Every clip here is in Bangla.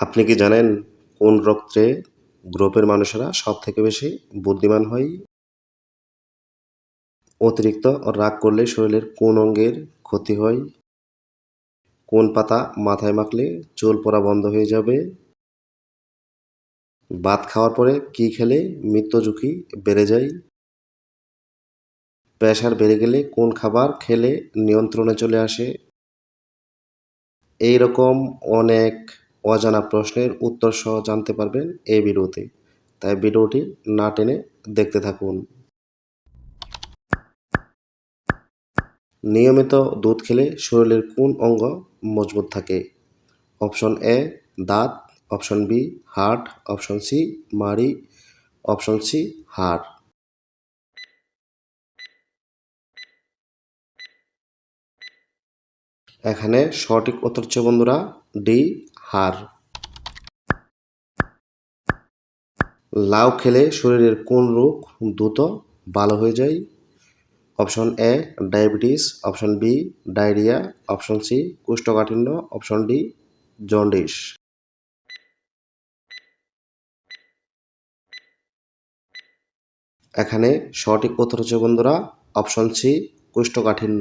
আপনি কি জানেন কোন রক্তে গ্রুপের মানুষেরা সব থেকে বেশি বুদ্ধিমান হয়? অতিরিক্ত রাগ করলে শরীরের কোন অঙ্গের ক্ষতি হয়? কোন পাতা মাথায় মাখলে চুল পড়া বন্ধ হয়ে যাবে? ভাত খাওয়ার পরে কি খেলে মৃত্যু ঝুঁকি বেড়ে যায়? প্রেশার বেড়ে গেলে কোন খাবার খেলে নিয়ন্ত্রণে চলে আসে? এই রকম অনেক অজানা প্রশ্নের উত্তর সহ জানতে পারবেন এই ভিডিওতে। তাই ভিডিওটি না টেনে দেখতে থাকুন। নিয়মিত দুধ খেলে শরীরের কোন অঙ্গ মজবুত থাকে? অপশন এ, দাঁত। Option B heart option C, মাড়ি। অপশন সি, হাড়। এখানে সঠিক উত্তর হচ্ছে বন্ধুরা ডি হাড় লাউ খেলে শরীরের কোন রোগ দ্রুত ভালো হয়ে যায়? Option A, diabetes, option B, diarrhoea, option C, কোষ্ঠকাঠিন্য, অপশন ডি, জন্ডিস। এখানে সঠিক উত্তর হচ্ছে বন্ধুরা, অপশন সি, কোষ্ঠকাঠিন্য।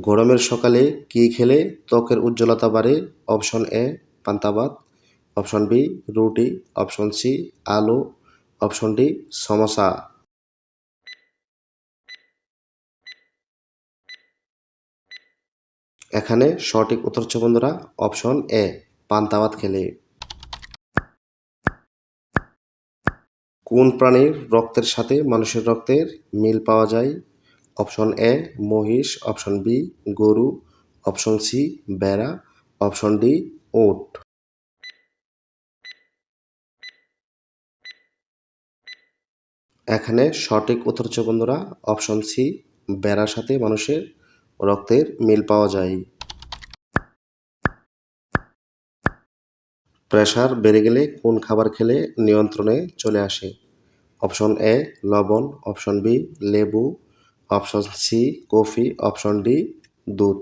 গরমের সকালে কি খেলে? ত্বকের উজ্জ্বলতা বাড়ে। অপশন এ, পান্তাবাদ। অপশন বি, রুটি। অপশন সি, আলু। Option D, samosa. এখানে সঠিক উত্তর হচ্ছে, বন্ধুরা, অপশন এ, পান্তাবাদ খেলে। কোন প্রাণীর রক্তের সাথে মানুষের রক্তের মিল পাওয়া যায়? অপশন এ, মহিষ, অপশন বি, গরু, অপশন সি, বেড়া, অপশন ডি, ওট। এখানে সঠিক উত্তর হচ্ছে বন্ধুরা, অপশন সি, বেড়ার সাথে মানুষের রক্তের মিল পাওয়া যায়। প্রেশার বেড়ে গেলে কোন খাবার খেলে নিয়ন্ত্রণে চলে আসে? অপশন এ, লবণ, অপশন বি, লেবু option C, coffee, option D, দুধ।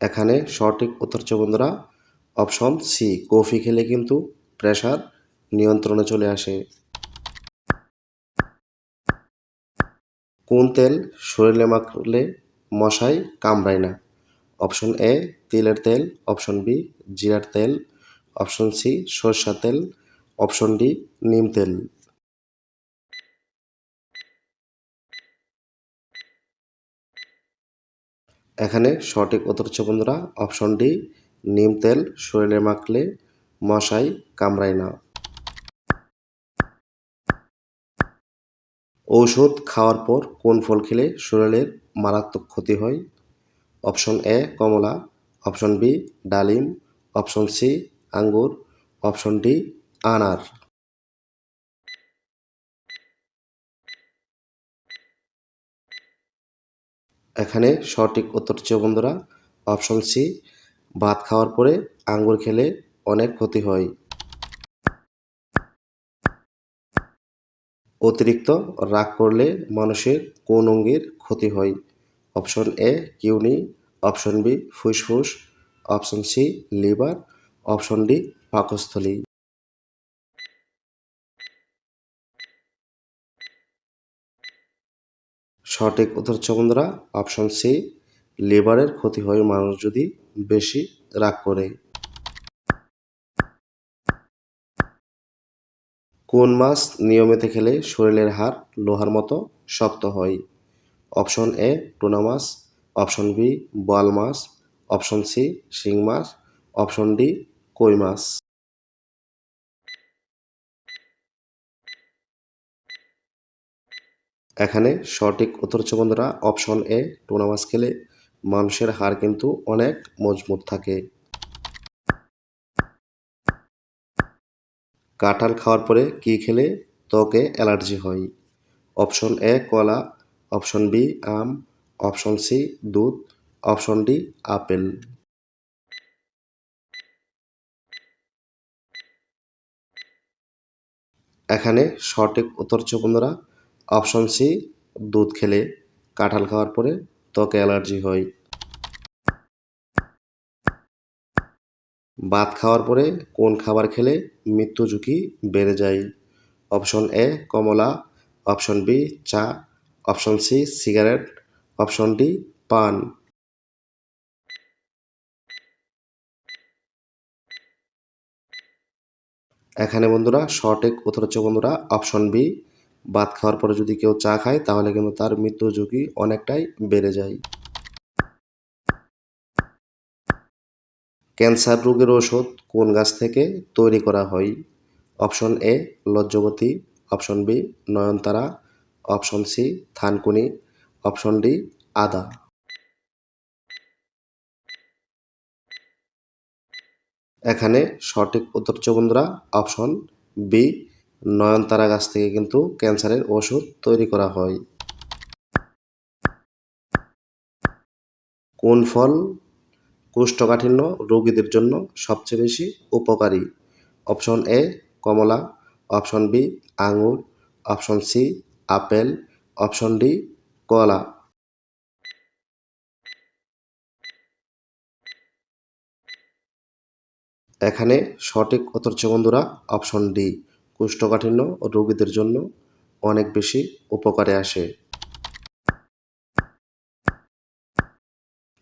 এখানে সঠিক উত্তর হচ্ছে, বন্ধুরা, অপশন সি, কফি খেলে কিন্তু প্রেশার নিয়ন্ত্রণে চলে আসে। কোন তেল শরীরে মাখলে মশাই কামড়ায় না? অপশন এ, তিলের তেল, অপশন বি, জিরার তেল, অপশন সি সরষা তেল অপশন ডি নিম তেল। এখানে সঠিক উত্তর হচ্ছে বন্ধুরা অপশন ডি নিম তেল, শরীরে মাখলে মশাই কামড়ায় না। ঔষধ খাওয়ার পর কোন ফল খেলে শরীরের মারাত্মক ক্ষতি হয়? অপশন এ, কমলা, অপশন বি, ডালিম, অপশন সি, আঙ্গুর, অপশন ডি আনার। এখানে সঠিক উত্তর হচ্ছে বন্ধুরা অপশন সি ভাত খাওয়ার পরে আঙ্গুর খেলে অনেক ক্ষতি হয়। অতিরিক্ত রাগ করলে মানুষের কোন অঙ্গের ক্ষতি হয়? Option A kidney option B ফুসফুস option C liver option D পাকস্থলী। সঠিক উত্তর হচ্ছে বন্ধুরা অপশন সি লিভারের ক্ষতি হয় মানুষ যদি বেশি রাগ করে। কোন মাছ নিয়মিত খেলে শরীরের হাড় লোহার মতো শক্ত হয়? অপশন এ টুনা মাছ অপশন বি বোয়াল মাছ অপশন সি শিং মাছ অপশন ডি কই মাছ। এখানে সঠিক উত্তর হচ্ছে, বন্ধুরা অপশন এ টুনা মাছ খেলে মানুষের হাড় কিন্তু অনেক মজবুত থাকে। কাঁঠাল খাওয়ার পরে কি খেলে? ত্বকে অ্যালার্জি হয়। অপশন এ কলা অপশন বি আম অপশন সি দুধ অপশন ডি আপেল। এখানে সঠিক উত্তর হচ্ছে, বন্ধুরা অপশন সি, দুধ খেলে কাঁঠাল খাওয়ার পরে ত্বকে অ্যালার্জি হয়। ভাত খাওয়ার পরে কোন খাবার খেলে মৃত্যু ঝুঁকি বেড়ে যায়? অপশন এ, কমলা। অপশন বি, চা। Option C, cigarette. Option D, পান। এখানে বন্ধুরা সঠিক উত্তর হচ্ছে বন্ধুরা অপশন বি ভাত খাওয়ার পরে যদি কেউ চা খায়, তাহলে কিন্তু তার মৃত্যু ঝুঁকি অনেকটাই বেড়ে যায়। ক্যান্সার রোগের ওষুধ কোন গাছ থেকে তৈরি করা হয়? অপশন এ, লজ্জবতী। অপশন বি, নয়নতারা। অপশন সি, থানকুনি। অপশন ডি, আদা। এখানে সঠিক উত্তর হচ্ছে বন্ধুরা, অপশন বি নয়নতারা গাছ থেকে কিন্তু ক্যান্সারের ওষুধ তৈরি করা হয়। কোন ফল কোষ্ঠকাঠিন্য রোগীদের জন্য সবচেয়ে বেশি উপকারী? অপশন এ, কমলা, অপশন বি, আঙুর, option C, apple, option D, কলা। এখানে সঠিক উত্তর হচ্ছে বন্ধুরা অপশন ডি। কোষ্ঠকাঠিন্য রোগীদের জন্য অনেক বেশি উপকারে আসে।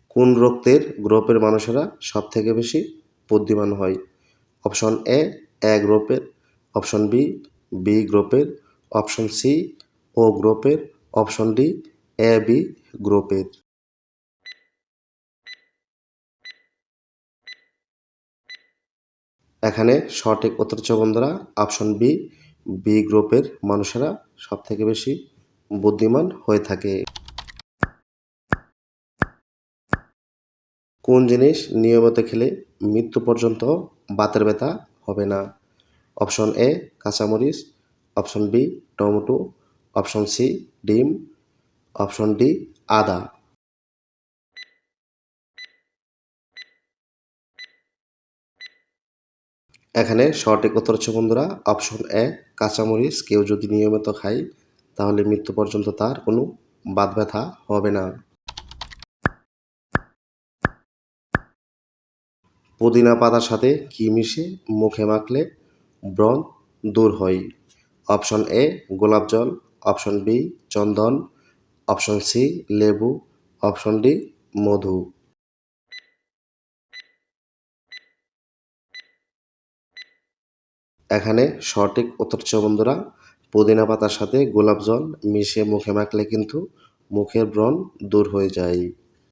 কোন রক্তের গ্রুপের মানুষেরা সব থেকে বেশি বুদ্ধিমান হয়? অপশন এ এ গ্রুপের, অপশন বি বি গ্রুপের, অপশন সি ও গ্রুপের, অপশন ডি এ বি গ্রুপের। এখানে সঠিক উত্তর হচ্ছে বন্ধুরা অপশন বি বি গ্রুপের মানুষেরা সব থেকে বেশি বুদ্ধিমান হয়ে থাকে। কোন জিনিস নিয়মিত খেলে মৃত্যু পর্যন্ত বাতের ব্যথা হবে না? অপশন এ কাঁচামরিচ। Option B tomato. Option C ডিম। অপশন ডি আদা। এখানে সঠিক উত্তর হচ্ছে, বন্ধুরা অপশন এ কাঁচামরিচ কেউ যদি নিয়মিত খায়, তাহলে মৃত্যু পর্যন্ত তার কোনো বাত ব্যথা হবে না। পুদিনা পাতার সাথে কি মিশে মুখে মাখলে ব্রণ দূর হয়? অপশন এ গোলাপ জল অপশন বি চন্দন অপশন সি লেবু অপশন ডি মধু। এখানে সঠিক উত্তর বন্ধুরা, পুদিনা পাতার সাথে গোলাপ জল মিশিয়ে মুখে মাখলে কিন্তু মুখের ব্রণ দূর হয়ে যায়।